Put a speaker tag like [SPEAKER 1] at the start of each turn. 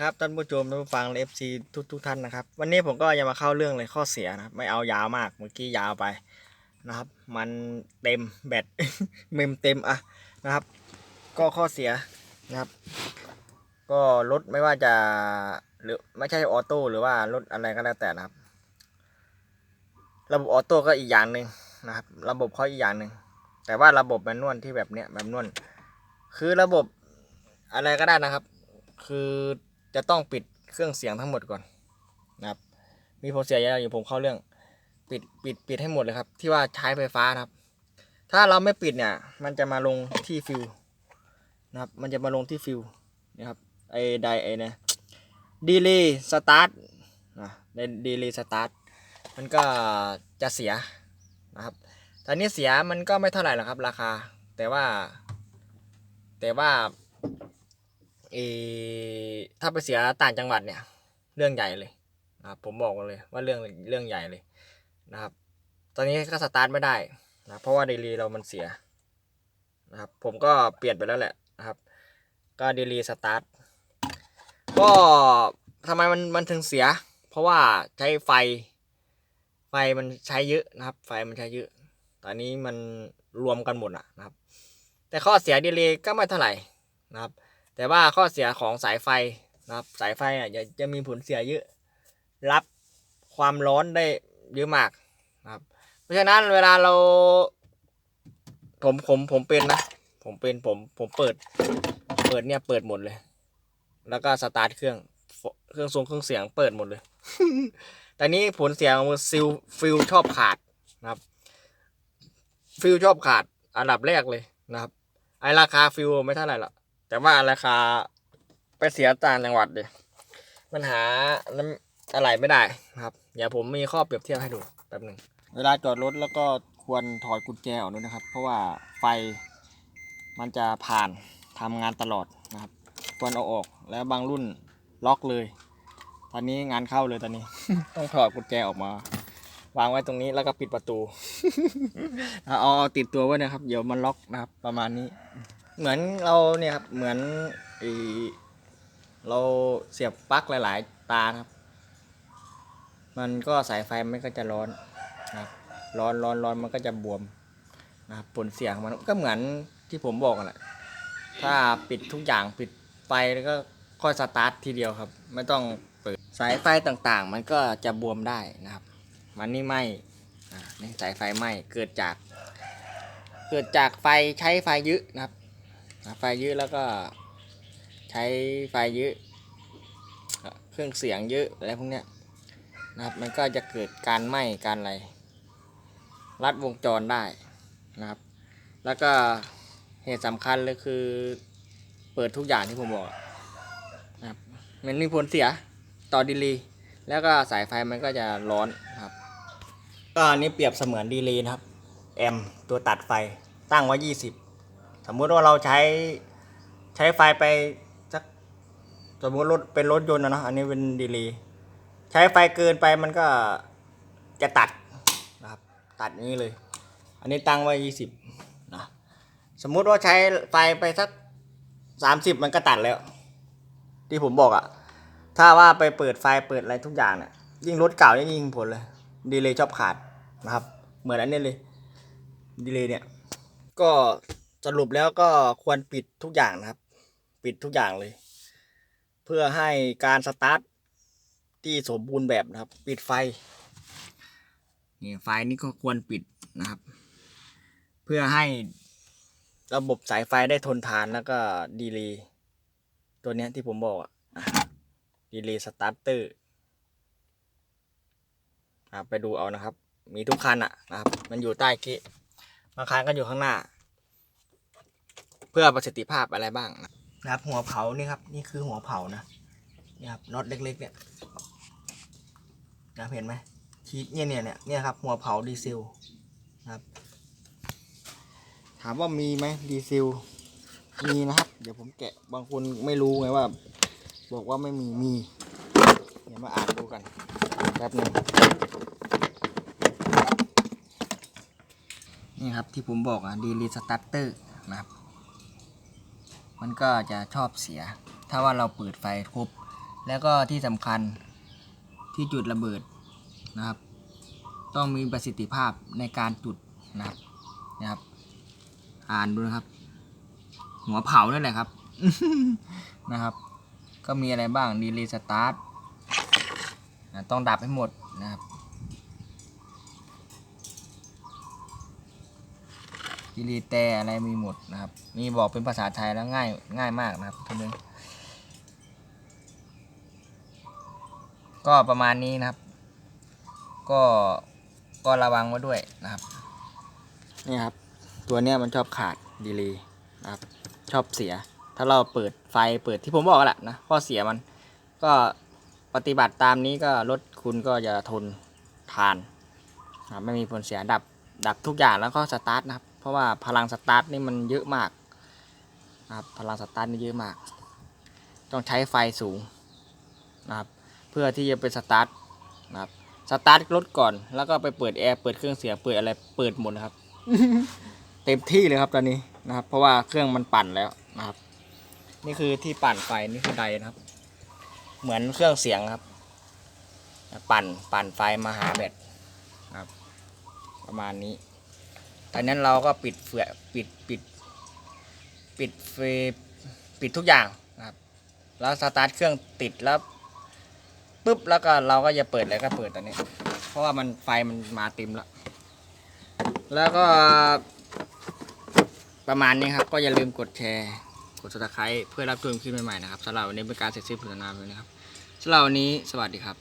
[SPEAKER 1] ครับท่านผู้ชมท่านผู้ฟังเอฟซีทุกทุกท่านนะครับ วันนี้ผมก็จะมาเข้าเรื่องเลยข้อเสียนะไม่เอายาวมากเมื่อกี้ยาวไปนะครับ มันเต็มแบตเมมเต็มอะนะครับ ก็ข้อเสียนะครับ ก็รถไม่ว่าจะหรือไม่ใช่ออโต้หรือว่ารถอะไรก็แล้วแต่นะครับ ระบบออโต้ก็อีกอย่างหนึ่งนะครับ ระบบเขาอีกอย่างหนึ่งแต่ว่าระบบแมนนวลที่แบบเนี้ยแบบนวลคือระบบอะไรก็ได้นะครับ คือ จะต้องปิดเครื่องเสียงทั้งหมดก่อนนะครับ มีผลเสียเยอะอยู่ผมเข้าเรื่อง ปิดปิดปิดให้หมดเลยครับ ที่ว่าใช้ไฟฟ้านะครับ ถ้าเราไม่ปิดเนี่ย มันจะมาลงที่ฟิวนะครับ มันจะมาลงที่ฟิวนะครับไอ้ไดไอ้นะดีเลย์สตาร์ทนะในดีเลย์สตาร์ทมันก็จะเสียนะครับตอนนี้เสียมันก็ไม่เท่าไหร่หรอกครับ ราคา แต่ว่า แต่ว่า เอถ้าไปเสียต่างจังหวัดเนี่ย เรื่องใหญ่เลยนะครับผมบอกเลยว่าเรื่องเรื่องใหญ่เลยนะครับ ตอนนี้ก็สตาร์ทไม่ได้นะเพราะว่าเดลีเรามันเสียนะครับ ผมก็เปลี่ยนไปแล้วแหละนะครับ ก็เดลีสตาร์ทก็ทำไมมันมันถึงเสีย เพราะว่าใช้ไฟ ไฟมันใช้เยอะนะครับ ไฟมันใช้เยอะ ตอนนี้มันรวมกันหมดอะนะครับ แต่ข้อเสียดีเลยก็ไม่เท่าไหร่นะครับ แต่ว่าข้อเสียของสายไฟนะครับสายไฟอะจะจะมีผลเสียเยอะ รับความร้อนได้เยอะมากนะครับ เพราะฉะนั้นเวลาเราผมผมผมเป็นนะ ผมเป็นผมผมเปิด เปิดเนี่ยเปิดหมดเลย แล้วก็สตาร์ทเครื่องเครื่องทรงเครื่องเสียงเปิดหมดเลย แต่นี้ผลเสียของมันซิลฟิลชอบขาดนะครับ ฟิลชอบขาดอันดับแรกเลยนะครับ ไอราคาฟิลไม่เท่าไหร่หรอก แต่ว่าราคาไปเสียต่างจังหวัดเลยมันหาน้ำอะไรไม่ได้นะครับ เดี๋ยวผมมีข้อเปรียบเทียบให้ดูแป๊บหนึ่งเวลาจอดรถแล้วก็ควรถอดกุญแจออกด้วยนะครับ เพราะว่าไฟมันจะผ่านทำงานตลอดนะครับ ควรเอาออกแล้วบางรุ่นล็อกเลย ตอนนี้งานเข้าเลยตอนนี้ ต้องถอดกุญแจออกมา วางไว้ตรงนี้แล้วก็ปิดประตูเอาติดตัวไว้นะครับ เดี๋ยวมันล็อกนะครับ ประมาณนี้ เหมือนเราเนี่ยครับเหมือนไอเราเสียบปลั๊กหลาย ๆ ตาครับ มันก็สายไฟมันก็จะร้อนนะครับ ร้อนร้อนร้อนมันก็จะบวมนะครับผลเสียของมันก็เหมือนที่ผมบอกกันแหละถ้าปิดทุกอย่างปิดไฟแล้วก็ค่อยสตาร์ททีเดียวครับ ไม่ต้องเปิดสายไฟต่างๆ มันก็จะบวมได้นะครับ มันนี่ไหมนี่สายไฟไหมเกิดจาก เกิดจากไฟใช้ไฟเยอะนะครับ ไฟเยอะแล้วก็ใช้ไฟเยอะ เครื่องเสียงเยอะอะไรพวกเนี้ยนะครับมันก็จะเกิดการไหม้การอะไรรัดวงจรได้นะครับ แล้วก็เหตุสำคัญเลยคือเปิดทุกอย่างที่ผมบอกนะครับมันมีผลเสียต่อดีลีแล้วก็สายไฟมันก็จะร้อนนะครับ ก็อันนี้เปรียบเสมือนดีลีนะครับ แอมตัวตัดไฟตั้งไว้ยี่ สมมุติว่าเราใช้ใช้ไฟไปสักสมมติรถเป็นรถยนต์นะเนาะอันนี้เป็นดีเลย์ใช้ไฟเกินไปมันก็จะตัดนะครับตัดนี้เลย อันนี้ตั้งไว้ยี่สิบนะสมมุติว่าใช้ไฟไปสักสามสิบมันก็ตัดแล้ว ที่ผมบอกอะถ้าว่าไปเปิดไฟเปิดอะไรทุกอย่างเนี่ยยิ่งรถเก่ายิ่งยิงผลเลยดีเลย์ชอบขาดนะครับ เหมือนอันนี้เลยดีเลย์เนี่ยก็ สรุปแล้วก็ควรปิดทุกอย่างนะครับ ปิดทุกอย่างเลย เพื่อให้การสตาร์ทที่สมบูรณ์แบบนะครับ ปิดไฟนี่ไฟนี้ก็ควรปิดนะครับ เพื่อให้ระบบสายไฟได้ทนทานแล้วก็ดีเลย์ตัวเนี้ยที่ผมบอกอะดีเลย์สตาร์เตอร์ไปดูเอานะครับ มีทุกคันอะนะครับ มันอยู่ใต้เกะบางครั้งก็อยู่ข้างหน้า เพื่อประสิทธิภาพอะไรบ้างนะครับ หัวเผานี่ครับ นี่คือหัวเผานะนี่ครับน็อตเล็ก ๆ เนี่ยนะครับเห็นไหมทีเนี่ยเนี่ยเนี่ยเนี่ยครับ หัวเผาดีเซลนะครับ ถามว่ามีไหมดีเซลมีนะครับ เดี๋ยวผมแกะบางคนไม่รู้ไงว่า บอกว่าไม่มีมีเดี๋ยวมาอ่านดูกันแป๊บนึงนี่ครับที่ผมบอกอะดีลีสตาร์เตอร์นะครับ มันก็จะชอบเสีย ถ้าว่าเราเปิดไฟครบแล้วก็ที่สำคัญที่จุดระเบิดนะครับ ต้องมีประสิทธิภาพในการจุดนะครับนะครับ อ่านดูนะครับ หัวเผานั่นแหละครับนะครับ ก็มีอะไรบ้างดีลีสตาร์ทต้องดับให้หมดนะครับ ดีลีแต่อะไรมีหมดนะครับ มีบอกเป็นภาษาไทยแล้วง่ายง่ายมากนะครับทุกท่านก็ประมาณนี้นะครับ ก็ก็ระวังไว้ด้วยนะครับ นี่ครับ ตัวเนี้ยมันชอบขาดดีเลย์นะครับ ชอบเสีย ถ้าเราเปิดไฟเปิดที่ผมบอกแหละนะข้อเสียมัน ก็ปฏิบัติตามนี้ก็รถคุณก็จะทนทานนะไม่มีผลเสียดับดับทุกอย่างแล้วก็สตาร์ทนะครับ เพราะว่าพลังสตาร์ทนี่มันเยอะมากนะครับพลังสตาร์ทนี่เยอะมาก ต้องใช้ไฟสูงนะครับเพื่อที่จะไปสตาร์ทนะครับสตาร์ทรถก่อนแล้วก็ไปเปิดแอร์เปิดเครื่องเสียงเปิดอะไรเปิดหมดนะครับ เต็มที่เลยครับตอนนี้นะครับ เพราะว่าเครื่องมันปั่นแล้วนะครับ นี่คือที่ปั่นไฟนี่คือไดนะครับ เหมือนเครื่องเสียงครับ ปั่นปั่นไฟมาหาแบตนะครับ ประมาณนี้ ตอนนั้นเราก็ปิดเฟือปิดปิดปิดเฟปิดทุกอย่างนะครับแล้วสตาร์ทเครื่องติดแล้วปุ๊บแล้วก็เราก็จะเปิดแล้วก็เปิดตอนนี้ เพราะว่ามันไฟมันมาเต็มแล้ว แล้วก็ประมาณนี้ครับก็อย่าลืมกดแชร์กด subscribe เพื่อรับชมคลิปใหม่ๆนะครับสำหรับวันนี้เป็นการเสร็จสิ้นผลงานเลยนะครับสำหรับวันนี้สวัสดีครับ